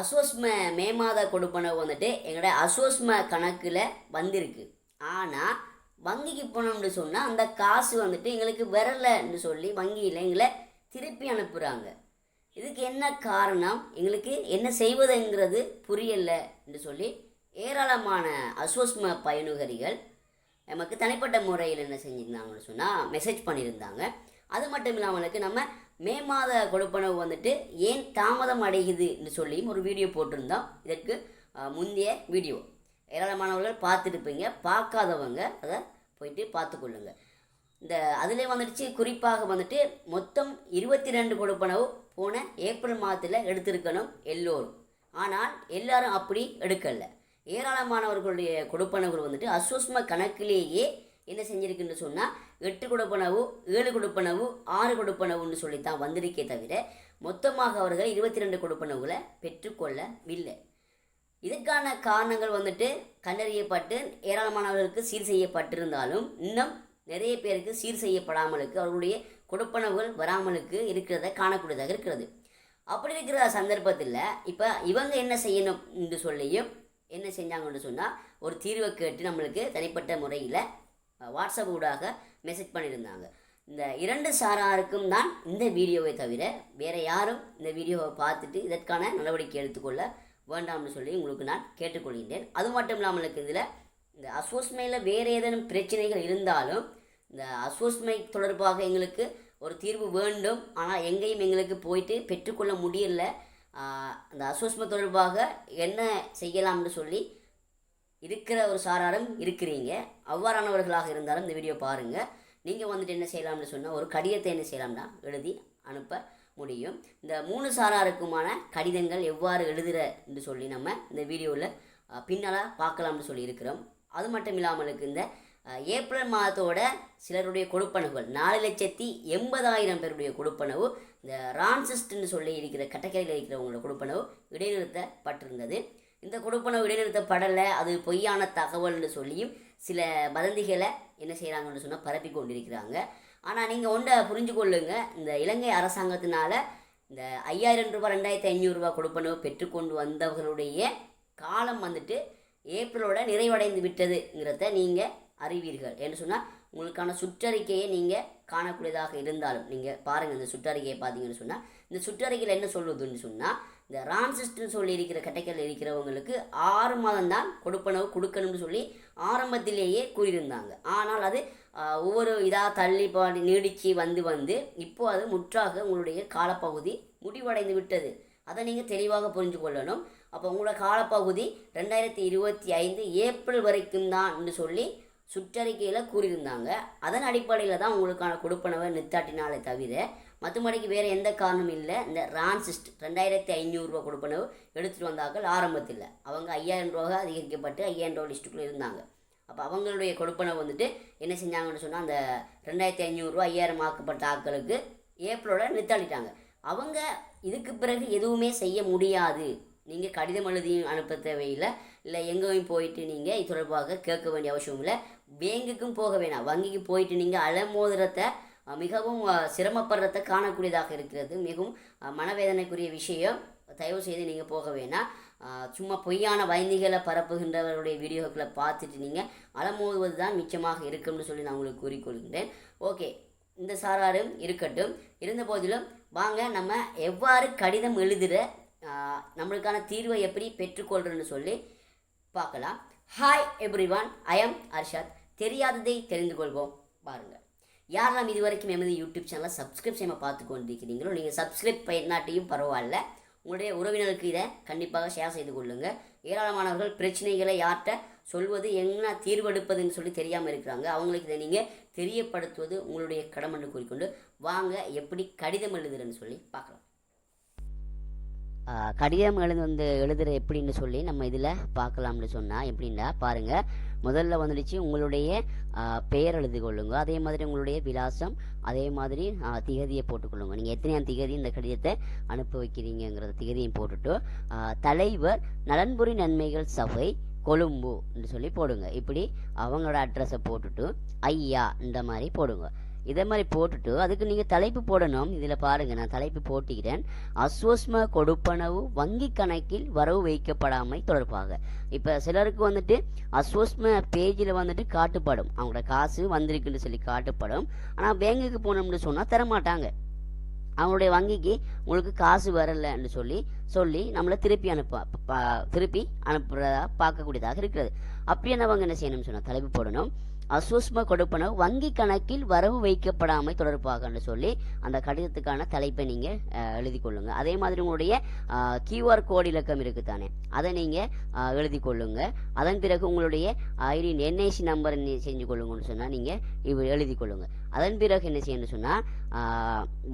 அசோஸ்ம மே மாத கொடுப்பனவு வந்துட்டு எங்களோட அசோஸ்ம கணக்கில் வந்திருக்கு. ஆனால் வங்கிக்கு போனோம்னு சொன்னால் அந்த காசு வந்துட்டு எங்களுக்கு வரலைன்னு சொல்லி வங்கியில் எங்களை திருப்பி அனுப்புகிறாங்க இதுக்கு என்ன காரணம்? எங்களுக்கு என்ன செய்வதுங்கிறது புரியலை என்று சொல்லி ஏராளமான அசோஸ்ம பயனுகரிகள் நமக்கு தனிப்பட்ட முறையில் என்ன செஞ்சுருந்தாங்கன்னு சொன்னால் மெசேஜ் பண்ணியிருந்தாங்க. அது மட்டும் இல்லாமலுக்கு நம்ம மே மாத கொடுப்பனவு வந்துட்டு ஏன் தாமதம் அடையுதுன்னு சொல்லியும் ஒரு வீடியோ போட்டிருந்தோம். இதற்கு முந்தைய வீடியோ. ஏராளமானவர்கள் பார்த்துருப்பீங்க. பார்க்காதவங்க அதை போயிட்டு பார்த்துக்கொள்ளுங்க. இந்த அதில் வந்துடுச்சு. குறிப்பாக வந்துட்டு மொத்தம் இருபத்தி ரெண்டு கொடுப்பனவு போன ஏப்ரல் மாதத்தில் எடுத்திருக்கணும் எல்லோரும். ஆனால் எல்லாரும் அப்படி எடுக்கலை. ஏராளமானவர்களுடைய கொடுப்பனவுகள் வந்துட்டு அஸ்வஸ்ம கணக்கிலேயே என்ன செஞ்சிருக்குன்னு சொன்னால் எட்டு கொடுப்பனவு ஏழு கொடுப்பனவு ஆறு கொடுப்பனவுன்னு சொல்லித்தான் வந்திருக்கே தவிர மொத்தமாக அவர்கள் இருபத்தி ரெண்டு கொடுப்பனவுகளை பெற்றுக்கொள்ளவில்லை. இதுக்கான காரணங்கள் வந்துட்டு கண்டறியப்பட்டு ஏராளமானவர்களுக்கு சீர் செய்யப்பட்டிருந்தாலும் இன்னும் நிறைய பேருக்கு சீர் செய்யப்படாமலுக்கு அவர்களுடைய கொடுப்பனவுகள் வராமலுக்கு இருக்கிறத காணக்கூடியதாக இருக்கிறது. அப்படி இருக்கிற சந்தர்ப்பத்தில் இப்போ இவங்க என்ன செய்யணும் என்று சொல்லியும் என்ன செஞ்சாங்கன்னு சொன்னால் ஒரு தீர்வை கேட்டு நம்மளுக்கு தனிப்பட்ட முறையில் வாட்ஸ்அப் ஊடாக மெசேஜ் பண்ணியிருந்தாங்க. இந்த இரண்டு சாராருக்கும் தான் இந்த வீடியோவை தவிர வேறு யாரும் இந்த வீடியோவை பார்த்துட்டு இதற்கான நடவடிக்கை எடுத்துக்கொள்ள வேண்டாம்னு சொல்லி உங்களுக்கு நான் கேட்டுக்கொள்கின்றேன். அது மட்டும் இல்லாமல் இதில் இந்த அசோஸ்மையில் வேறு ஏதேனும் பிரச்சனைகள் இருந்தாலும் இந்த அசோஸ்மை தொடர்பாக எங்களுக்கு ஒரு தீர்வு வேண்டும். ஆனால் எங்கேயும் எங்களுக்கு போயிட்டு பெற்றுக்கொள்ள முடியல. அந்த அசோஸ்மை தொடர்பாக என்ன செய்யலாம்னு சொல்லி இருக்கிற ஒரு சாராரும் இருக்கிறீங்க. அவ்வாறானவர்களாக இருந்தாலும் இந்த வீடியோ பாருங்கள் நீங்கள் வந்துட்டு என்ன செய்யலாம்னு சொன்னால் ஒரு கடிதத்தை என்ன செய்யலாம்னா எழுதி அனுப்ப முடியும். இந்த மூணு சாராருக்குமான கடிதங்கள் எவ்வாறு எழுதுகிற என்று சொல்லி நம்ம இந்த வீடியோவில் பின்னால் பார்க்கலாம்னு சொல்லி இருக்கிறோம். அது மட்டும் இல்லாமலுக்கு இந்த ஏப்ரல் மாதத்தோட சிலருடைய கொடுப்பனவுகள் நாலு லட்சத்தி எண்பதாயிரம் பேருடைய கொடுப்பனவு இந்த ரான்சிஸ்ட்னு சொல்லி இருக்கிற கட்டக்கரையில் இருக்கிறவங்களோட கொடுப்பனவு இடைநிறுத்தப்பட்டிருந்தது. இந்த கொடுப்பனவு இடைநிறுத்தப்படலை அது பொய்யான தகவல்னு சொல்லியும் சில வதந்திகளை என்ன செய்கிறாங்கன்னு சொன்னால் பரப்பி கொண்டிருக்கிறாங்க. ஆனால் நீங்கள் ஒன்றை புரிஞ்சு கொள்ளுங்க. இந்த இலங்கை அரசாங்கத்தினால இந்த ஐயாயிரம் ரூபாய் ரெண்டாயிரத்தி ஐநூறுரூவா கொடுப்பனவு பெற்றுக்கொண்டு வந்தவர்களுடைய காலம் வந்துட்டு ஏப்ரலோட நிறைவடைந்து விட்டதுங்கிறத நீங்கள் அறிவீர்கள். என்று சொன்னால் உங்களுக்கான சுற்றறிக்கையை நீங்கள் காணக்கூடியதாக இருந்தாலும் நீங்கள் பாருங்கள் இந்த சுற்றறிக்கையை பார்த்தீங்கன்னு சொன்னால் இந்த சுற்றறிக்கையில் என்ன சொல்லுதுன்னு சொன்னால் இந்த ரான்சிஸ்ட்னு சொல்லி இருக்கிற கட்டைக்கல் இருக்கிறவங்களுக்கு ஆறு மாதம் தான் கொடுப்பனவு கொடுக்கணும்னு சொல்லி ஆரம்பத்திலேயே கூறியிருந்தாங்க. ஆனால் அது ஒவ்வொரு இதாக தள்ளி பாடி நீடிச்சு வந்து வந்து இப்போ அது முற்றாக உங்களுடைய காலப்பகுதி முடிவடைந்து விட்டது. அதை நீங்கள் தெளிவாக புரிஞ்சு கொள்ளணும். அப்போ உங்களோட காலப்பகுதி ரெண்டாயிரத்தி இருபத்தி ஐந்து ஏப்ரல் வரைக்கும் தான் சொல்லி சுற்றறிக்கையில் கூறியிருந்தாங்க. அதன் அடிப்படையில் தான் உங்களுக்கான கொடுப்பனவை நித்தாட்டினாலே தவிர மற்றபடிக்கு வேறு எந்த காரணமும் இல்லை. இந்த ரான்சிஸ்ட் ரெண்டாயிரத்தி ஐநூறுரூவா கொடுப்பனவு எடுத்துகிட்டு வந்தார்கள். ஆரம்பத்தில் அவங்க ஐயாயிரம் ரூபா அதிகரிக்கப்பட்டு ஐயாயிரம் ரூபா லிஸ்ட்டுக்குள்ளே இருந்தாங்க. அப்போ அவங்களுடைய கொடுப்பனை வந்துட்டு என்ன செஞ்சாங்கன்னு சொன்னால் அந்த ரெண்டாயிரத்தி ஐநூறுரூவா ஐயாயிரம் ஆக்கப்பட்ட ஆட்களுக்கு ஏப்ரலோட நித்தாளிட்டாங்க அவங்க இதுக்கு பிறகு எதுவுமே செய்ய முடியாது. நீங்கள் கடிதம் எழுதியும் அனுப்ப தேவையில்லை. இல்லை எங்கேயும் போயிட்டு நீங்கள் இது தொடர்பாக கேட்க வேண்டிய அவசியம் இல்லை. பேங்குக்கும் போக வேணாம். வங்கிக்கு போயிட்டு நீங்கள் அலமோதிரத்தை மிகவும் சிரமப்படுறத காணக்கூடியதாக இருக்கிறது. மிகவும் மனவேதனைக்குரிய விஷயம். தயவு செய்து நீங்கள் போக வேணாம். சும்மா பொய்யான வைந்திகளை பரப்புகின்றவருடைய வீடியோக்களை பார்த்துட்டு நீங்கள் அலமோதுவது தான் மிச்சமாக இருக்கும்னு சொல்லி நான் உங்களுக்கு கூறிக்கொள்கின்றேன். ஓகே. இந்த சாராரும் இருக்கட்டும். இருந்த போதிலும் வாங்க நம்ம எவ்வாறு கடிதம் எழுதுகிற நம்மளுக்கான தீர்வை எப்படி பெற்றுக்கொள்கிறேன்னு சொல்லி பார்க்கலாம். Hi everyone I am Arshad தெரியாததை தெரிந்து கொள்வோம். பாருங்கள் யாரெல்லாம் இது வரைக்கும் எமது யூடியூப் சேனலை சப்ஸ்கிரைப் செய்யாமல் பார்த்து கொண்டிருக்கிறீங்களோ நீங்கள் சப்ஸ்கிரைப் பண்ணாட்டியும் பரவாயில்ல. உங்களுடைய உறவினருக்கு இதை கண்டிப்பாக ஷேர் செய்து கொள்ளுங்கள் ஏராளமானவர்கள் பிரச்சனைகளை யார்கிட்ட சொல்வது என்ன தீர்வெடுப்பதுன்னு சொல்லி தெரியாமல் இருக்கிறாங்க. அவங்களுக்கு இதை நீங்கள் தெரியப்படுத்துவது உங்களுடைய கடமைன்னு கூறிக்கொண்டு வாங்க எப்படி கடிதம் எழுதுறேன்னு சொல்லி பார்க்கலாம். கடிதம் எழுது வந்து எழுதுற எப்படின்னு சொல்லி நம்ம இதில் பார்க்கலாம்னு சொன்னால் எப்படின்னா பாருங்கள் முதல்ல வந்துடுச்சு உங்களுடைய பெயர் எழுதி கொள்ளுங்க. அதே மாதிரி உங்களுடைய விலாசம் அதே மாதிரி திகதியை போட்டுக்கொள்ளுங்க நீங்கள் எத்தனையாம் திகதி இந்த கடிதத்தை அனுப்ப வைக்கிறீங்கிறத திகதியும் போட்டுட்டு தலைவர் நலன்புரி நன்மைகள் சபை கொழும்பு சொல்லி போடுங்க. இப்படி அவங்களோட அட்ரஸை போட்டுட்டு ஐயா இந்த மாதிரி போடுங்க. இதே மாதிரி போட்டுட்டு அதுக்கு நீங்கள் தலைப்பு போடணும். இதில் பாருங்கள் நான் தலைப்பு போட்டுக்கிறேன். அஸ்வஸ்ம கொடுப்பனவு வங்கி கணக்கில் வரவு வைக்கப்படாமை தொடர்பாக. இப்போ சிலருக்கு வந்துட்டு அஸ்வஸ்ம பேஜில் வந்துட்டு காட்டுப்படும். அவங்களோட காசு வந்திருக்குன்னு சொல்லி காட்டுப்படும். ஆனால் பேங்குக்கு போனோம்னு சொன்னால் தரமாட்டாங்க. அவங்களுடைய வங்கிக்கு உங்களுக்கு காசு வரலைன்னு சொல்லி சொல்லி நம்மளை திருப்பி அனுப்ப திருப்பி அனுப்புறதா பார்க்கக்கூடியதாக இருக்கிறது. அப்படியானவங்க என்ன செய்யணும்னு சொன்னால் தலைப்பு போடணும். அசூஸ்ம கொடுப்பனவு வங்கி கணக்கில் வரவு வைக்கப்படாமை தொடர்பாகன்னு சொல்லி அந்த கடிதத்துக்கான தலைப்பை நீங்கள் எழுதி கொள்ளுங்க. அதே மாதிரி உங்களுடைய கியூஆர் கோடு இலக்கம் இருக்குது தானே அதை நீங்கள் எழுதி கொள்ளுங்க. அதன் பிறகு உங்களுடைய ஐடி என்ஐசி நம்பர் செஞ்சு கொள்ளுங்கன்னு சொன்னால் நீங்கள் இவ எழுதி கொள்ளுங்க. அதன் பிறகு என்ன செய்யணும்னு சொன்னால்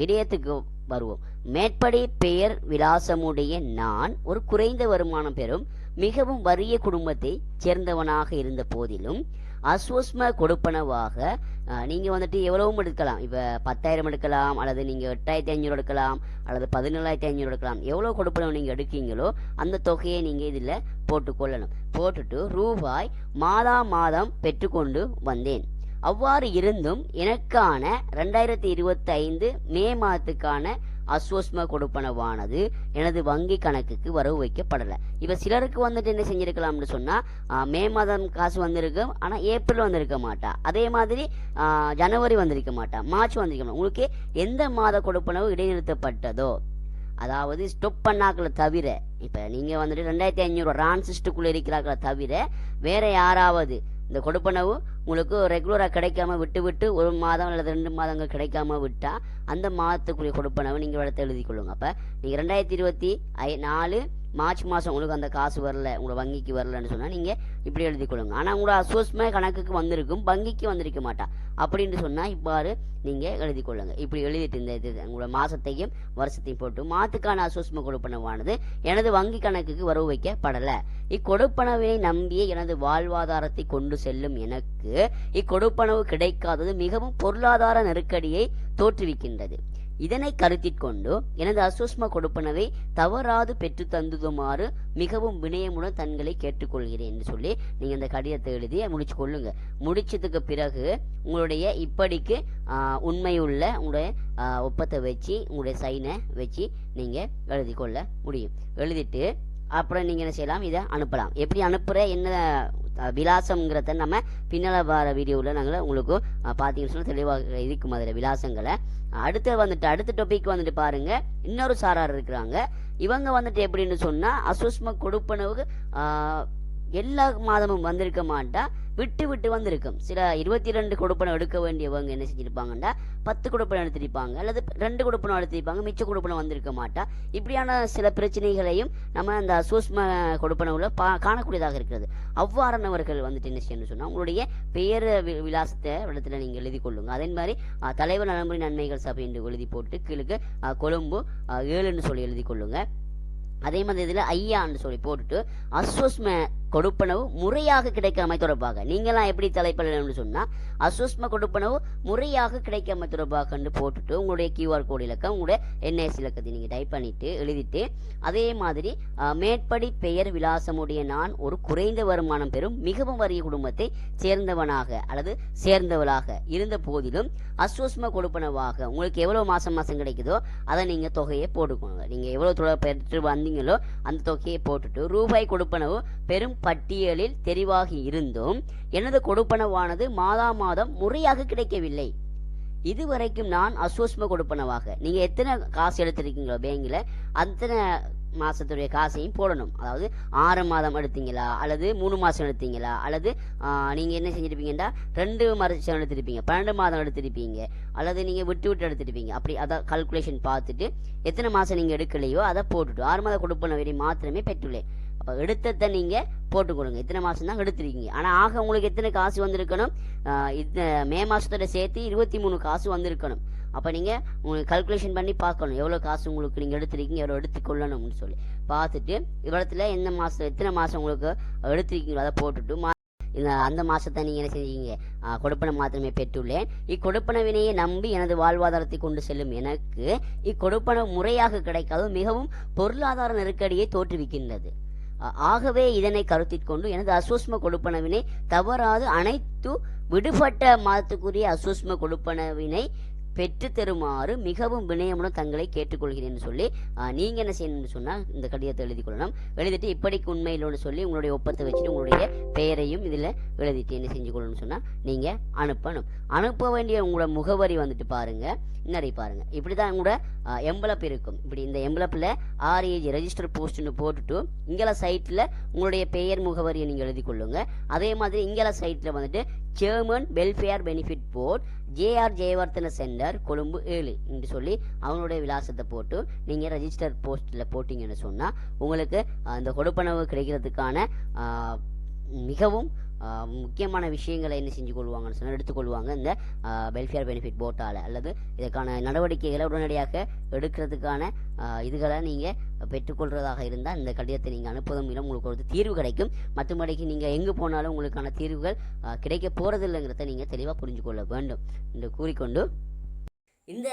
விடயத்துக்கு வருவோம். மேற்படி பெயர் விலாசமுடைய நான் ஒரு குறைந்த வருமானம் பெறும் மிகவும் வறிய குடும்பத்தை சேர்ந்தவனாக இருந்த போதிலும் அஸ்வஸ்ம கொடுப்பனவாக நீங்கள் வந்துட்டு எவ்வளவும் எடுக்கலாம். இப்போ பத்தாயிரம் எடுக்கலாம் அல்லது நீங்கள் எட்டாயிரத்தி ஐநூறு எடுக்கலாம் அல்லது பதினேழாயிரத்தி ஐநூறு எடுக்கலாம். எவ்வளோ கொடுப்பனவு நீங்கள் எடுக்கீங்களோ அந்த தொகையை நீங்கள் இதில் போட்டுக்கொள்ளணும். போட்டுட்டு ரூபாய் மாதா மாதம் பெற்றுக்கொண்டு வந்தேன். அவ்வாறு இருந்தும் எனக்கான ரெண்டாயிரத்தி இருபத்தி ஐந்து மே மாதத்துக்கான அஸ்வஸ்ம கொடுப்பனவானது எனது வங்கி கணக்குக்கு வரவு வைக்கப்படலை. இப்போ சிலருக்கு வந்துட்டு என்ன செஞ்சிருக்கலாம்னு சொன்னால் மே மாதம் காசு வந்திருக்கும் ஆனால் ஏப்ரல் வந்திருக்க மாட்டா. அதே மாதிரி ஜனவரி வந்திருக்க மாட்டா. மார்ச் வந்திருக்க உங்களுக்கு எந்த மாத கொடுப்பனவு இடைநிறுத்தப்பட்டதோ அதாவது ஸ்டொப் பண்ணாக்களை தவிர இப்போ நீங்கள் வந்துட்டு ரெண்டாயிரத்தி ஐநூறு ரான்சிஸ்டுக்குள்ளே இருக்கிறாக்களை தவிர வேற யாராவது இந்த கொடுப்பனவு உங்களுக்கு ரெகுலராக கிடைக்காம விட்டு விட்டு ஒரு மாதம் அல்லது ரெண்டு மாதங்கள் கிடைக்காம விட்டால் அந்த மாதத்துக்குரிய கொடுப்பனவு நீங்கள் இடத்த எழுதி கொள்ளுங்க அப்போ நீங்கள் ரெண்டாயிரத்தி இருபத்தி ஐ நாலு மார்ச் மாதம் உங்களுக்கு அந்த காசு வரல உங்களோட வங்கிக்கு வரலன்னு சொன்னால் நீங்கள் இப்படி எழுதி கொடுங்க ஆனால் உங்களோட அசோஸ்மே கணக்குக்கு வந்திருக்கும் வங்கிக்கு வந்திருக்க மாட்டா. அப்படின்னு சொன்னால் இவ்வாறு நீங்கள் எழுதி கொள்ளுங்க இப்படி எழுதிட்டு இந்த இது உங்களோட மாதத்தையும் வருஷத்தையும் போட்டு மாத்துக்கான அசோஸ்ம கொடுப்பனவானது எனது வங்கி கணக்குக்கு வரவு வைக்கப்படலை. இக்கொடுப்பனவினை நம்பிய எனது வாழ்வாதாரத்தை கொண்டு செல்லும் எனக்கு இக்கொடுப்பனவு கிடைக்காதது மிகவும் பொருளாதார நெருக்கடியை தோற்றுவிக்கின்றது. இதனை கருத்தில் கொண்டு எனது அசுஷ்ம கொடுப்பனவை தவறாது பெற்று தந்துதுமாறு மிகவும் வினயமுடன் தங்களை கேட்டுக்கொள்கிறேன் என்று சொல்லி நீங்க இந்த கடிதத்தை எழுதி முடிச்சு கொள்ளுங்க. முடிச்சதுக்கு பிறகு உங்களுடைய இப்படிக்கு உண்மையுள்ள உங்களுடைய ஒப்பத்தை வச்சு உங்களுடைய சைனை வச்சு நீங்க எழுதி கொள்ள முடியும். எழுதிட்டு அப்புறம் நீங்க என்ன செய்யலாம்? இதை அனுப்பலாம். எப்படி அனுப்புற? என்ன விலாசம்ங்கிறத நம்ம பின்னல வர வீடியோவில் நாங்கள் உங்களுக்கு பார்த்தீங்கன்னு சொன்னா தெளிவாக இருக்கும் அதில் விலாசங்களை. அடுத்து வந்துட்டு அடுத்த டாபிக் வந்துட்டு பாருங்க. இன்னொரு சாரார் இருக்கிறாங்க. இவங்க வந்துட்டு எப்படின்னு சொன்னால் அசுஷ்ம கொடுப்பனவுக்கு எல்லா மாதமும் வந்திருக்க மாட்டா விட்டு விட்டு வந்திருக்கும். சில இருபத்தி ரெண்டு கொடுப்பனை எடுக்க வேண்டியவங்க என்ன செஞ்சிருப்பாங்கன்னா பத்து கொடுப்பனை எடுத்திருப்பாங்க அல்லது ரெண்டு கொடுப்பனை எடுத்திருப்பாங்க மிச்ச கொடுப்பனை வந்திருக்க மாட்டா. இப்படியான சில பிரச்சனைகளையும் நம்ம அந்த சூஷ்ம கொடுப்பனவுல பா காணக்கூடியதாக இருக்கிறது. அவ்வாறானவர்கள் வந்துட்டு என்ன செய்யணும்னு சொன்னால் உங்களுடைய பெயர் வி- விலாசத்தை இடத்துல நீங்க எழுதி கொள்ளுங்க. அதே மாதிரி தலைவர் நலமுறை நன்மைகள் சபை என்று எழுதி போட்டு கீழுக்கு கொழும்பு ஏழுன்னு சொல்லி எழுதி கொள்ளுங்க. அதே மாதிரி இதில் ஐயான்னு சொல்லி போட்டுட்டு அஸ்வஸ்ம கொடுப்பனவு முறையாக கிடைக்காமை தொடர்பாக. நீங்களாம் எப்படி தலைப்பிடணும்னு சொன்னால் அசூஸ்ம கொடுப்பனவு முறையாக கிடைக்காம தொடர்பாகன்னு போட்டுட்டு உங்களுடைய கியூஆர் கோடு இலக்கம் உங்களுடைய என்எஸ் இலக்கத்தை நீங்கள் டைப் பண்ணிட்டு எழுதிட்டு அதே மாதிரி மேற்படி பெயர் விலாசமுடைய நான் ஒரு குறைந்த வருமானம் பெறும் மிகவும் வறிய குடும்பத்தை சேர்ந்தவனாக அல்லது சேர்ந்தவளாக இருந்த போதிலும் அசூஸ்ம கொடுப்பனவாக உங்களுக்கு எவ்வளோ மாதம் மாதம் கிடைக்குதோ அதை நீங்கள் தொகையை போட்டுக்கோங்க. நீங்கள் எவ்வளோ தொடர் பெற்று வந்தீங்களோ அந்த தொகையை போட்டுட்டு ரூபாய் கொடுப்பனவு பெரும் பட்டியலில் தெரிவாகி இருந்தும் எனது கொடுப்பனவானது மாதா மாதம் முறையாக கிடைக்கவில்லை. இதுவரைக்கும் நான் அசோஸ்ம கொடுப்பனவாக. நீங்கள் எத்தனை காசு எடுத்திருக்கீங்களோ பேங்கில் அத்தனை மாதத்துடைய காசையும் போடணும். அதாவது ஆறு மாதம் எடுத்தீங்களா? அல்லது மூணு மாதம் எடுத்தீங்களா? அல்லது நீங்கள் என்ன செஞ்சுருப்பீங்கன்னா ரெண்டு மாதம் எடுத்திருப்பீங்க. பன்னெண்டு மாதம் எடுத்திருப்பீங்க. அல்லது நீங்கள் விட்டு விட்டு எடுத்திருப்பீங்க. அப்படி அதை கல்குலேஷன் பார்த்துட்டு எத்தனை மாதம் நீங்கள் எடுக்கலையோ அதை போட்டுட்டு ஆறு மாதம் கொடுப்பனவரி மாத்திரமே பெற்றுள்ளேன். எடுத்ததை நீங்கள் போட்டுக்கொடுங்க இத்தனை மாதம் தான் எடுத்துருக்கீங்க. ஆனால் ஆக உங்களுக்கு எத்தனை காசு வந்திருக்கணும்? ஆஹ் இந்த மே மாதத்தோட சேர்த்து இருபத்தி மூணு காசு வந்திருக்கணும். அப்போ நீங்கள் உங்களுக்கு கல்குலேஷன் பண்ணி பார்க்கணும். எவ்வளோ காசு உங்களுக்கு நீங்கள் எடுத்துருக்கீங்க? எவ்வளோ எடுத்துக்கொள்ளணும்னு சொல்லி. பார்த்துட்டு இவ்வளோத்தில் எந்த மாதம் எத்தனை மாதம் உங்களுக்கு எடுத்துருக்கீங்களோ அதை போட்டுட்டு மா இந்த அந்த மாதத்தை நீங்கள் என்ன செஞ்சீங்க கொடுப்பனை மாத்திரமே பெற்றுள்ளேன். இக்கொடுப்பன வினையை நம்பி எனது வாழ்வாதாரத்தை கொண்டு செல்லும் எனக்கு இக்கொடுப்பன முறையாக கிடைக்காது மிகவும் பொருளாதார நெருக்கடியை தோற்றுவிக்கின்றது. ஆகவே இதனை கருத்திற்கொண்டு எனது அசூஸ்ம கொடுப்பனவினை தவறாது அனைத்து விடுபட்ட மாதத்துக்குரிய அசூஸ்ம கொடுப்பனவினை பெற்று தருமாறு மிகவும் வினயமுடன் தங்களை கேட்டுக்கொள்கிறேன் சொல்லி நீங்கள் நீங்க என்ன செய்யணும்னு சொன்னா இந்த கடிதத்தை எழுதி கொள்ளணும். எழுதிட்டு இப்படிக்கு உண்மையிலோன்னு சொல்லி உங்களுடைய ஒப்பத்தை வச்சுட்டு உங்களுடைய பெயரையும் இதில் எழுதிட்டு என்ன செஞ்சு கொள்ளணும்னு சொன்னா நீங்க அனுப்பணும். அனுப்ப வேண்டிய உங்களோட முகவரி வந்துட்டு பாருங்க. நிறைய பாருங்க. இப்படி தான் உங்களோட எம்பளப் இருக்கும். இப்படி இந்த எம்பளப்பில் ஆர்ஏஜி ரெஜிஸ்டர் போஸ்ட்னு போட்டுட்டு இங்கெல்லாம் சைட்டில் உங்களுடைய பெயர் முகவரியை நீங்கள் எழுதி கொள்ளுங்க. அதே மாதிரி இங்கெல்லாம் சைட்டில் வந்துட்டு chairman welfare benefit board JR Jayawardena centre Colombo ஏழு என்று சொல்லி அவங்களுடைய விலாசத்தை போட்டு நீங்கள் ரெஜிஸ்டர் போஸ்ட்டில் போட்டிங்கன்னு சொன்னால் உங்களுக்கு அந்த கொடுப்பனவு கிடைக்கிறதுக்கான மிகவும் முக்கியமான விஷயங்களை என்ன செஞ்சு கொள்வாங்கன்னு சொன்னால் எடுத்துக்கொள்வாங்க இந்த வெல்ஃபேர் பெனிஃபிட் போர்ட்டால் அல்லது இதற்கான நடவடிக்கைகளை உடனடியாக எடுக்கிறதுக்கான இதுகளை நீங்கள் பெற்றுக்கொள்றதாக இருந்தால் இந்த கடிதத்தை நீங்கள் அனுப்புவதன் மூலம் உங்களுக்கு ஒரு தீர்வு கிடைக்கும். மற்றபடிக்கு நீங்கள் எங்கே போனாலும் உங்களுக்கான தீர்வுகள் கிடைக்க போகிறதில்லைங்கிறத நீங்கள் தெளிவாக புரிஞ்சு கொள்ள வேண்டும் என்று கூறிக்கொண்டு இந்த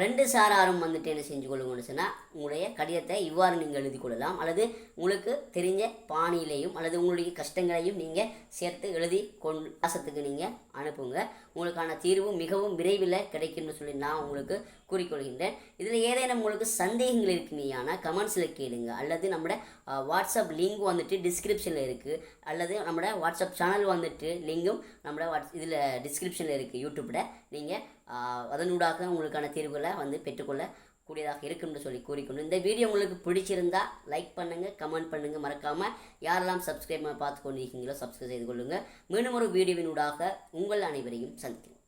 ரெண்டு சாராரும் வந்துட்டு என்ன செஞ்சு கொள்ளுங்கன்னு சொன்னால் உங்களுடைய கடிதத்தை இவ்வாறு நீங்கள் எழுதி கொள்ளலாம். அல்லது உங்களுக்கு தெரிஞ்ச பாணியிலையும் அல்லது உங்களுடைய கஷ்டங்களையும் நீங்கள் சேர்த்து எழுதி கொண்டு வாசத்துக்கு நீங்கள் அனுப்புங்க. உங்களுக்கான தீர்வு மிகவும் விரைவில் கிடைக்கும்னு சொல்லி நான் உங்களுக்கு கூறிக்கொள்கின்றேன். இதில் ஏதேனும் உங்களுக்கு சந்தேகங்கள் இருக்குமையான கமெண்ட்ஸில் கேளுங்க. அல்லது நம்மளோட வாட்ஸ்அப் லிங்க் வந்துட்டு டிஸ்கிரிப்ஷனில் இருக்குது அல்லது நம்மளோட வாட்ஸ்அப் சேனல் வந்துட்டு லிங்கும் நம்மளோட வாட்ஸ் இதில் டிஸ்கிரிப்ஷனில் இருக்குது யூடியூப்பில் நீங்கள் அதனூடாக உங்களுக்கான தீர்வுகளை வந்து பெற்றுக்கொள்ள கூடியதாக இருக்கும்னு சொல்லி கூறிக்கொண்டு இந்த வீடியோ உங்களுக்கு பிடிச்சிருந்தா லைக் பண்ணுங்கள் கமெண்ட் பண்ணுங்கள் மறக்காமல் யாரெல்லாம் சப்ஸ்கிரைப் பார்த்து கொண்டிருக்கீங்களோ சப்ஸ்கிரைப் செய்து கொள்ளுங்கள் மீண்டும் ஒரு வீடியோவினூடாக உங்கள் அனைவரையும் சந்திக்கிறேன்.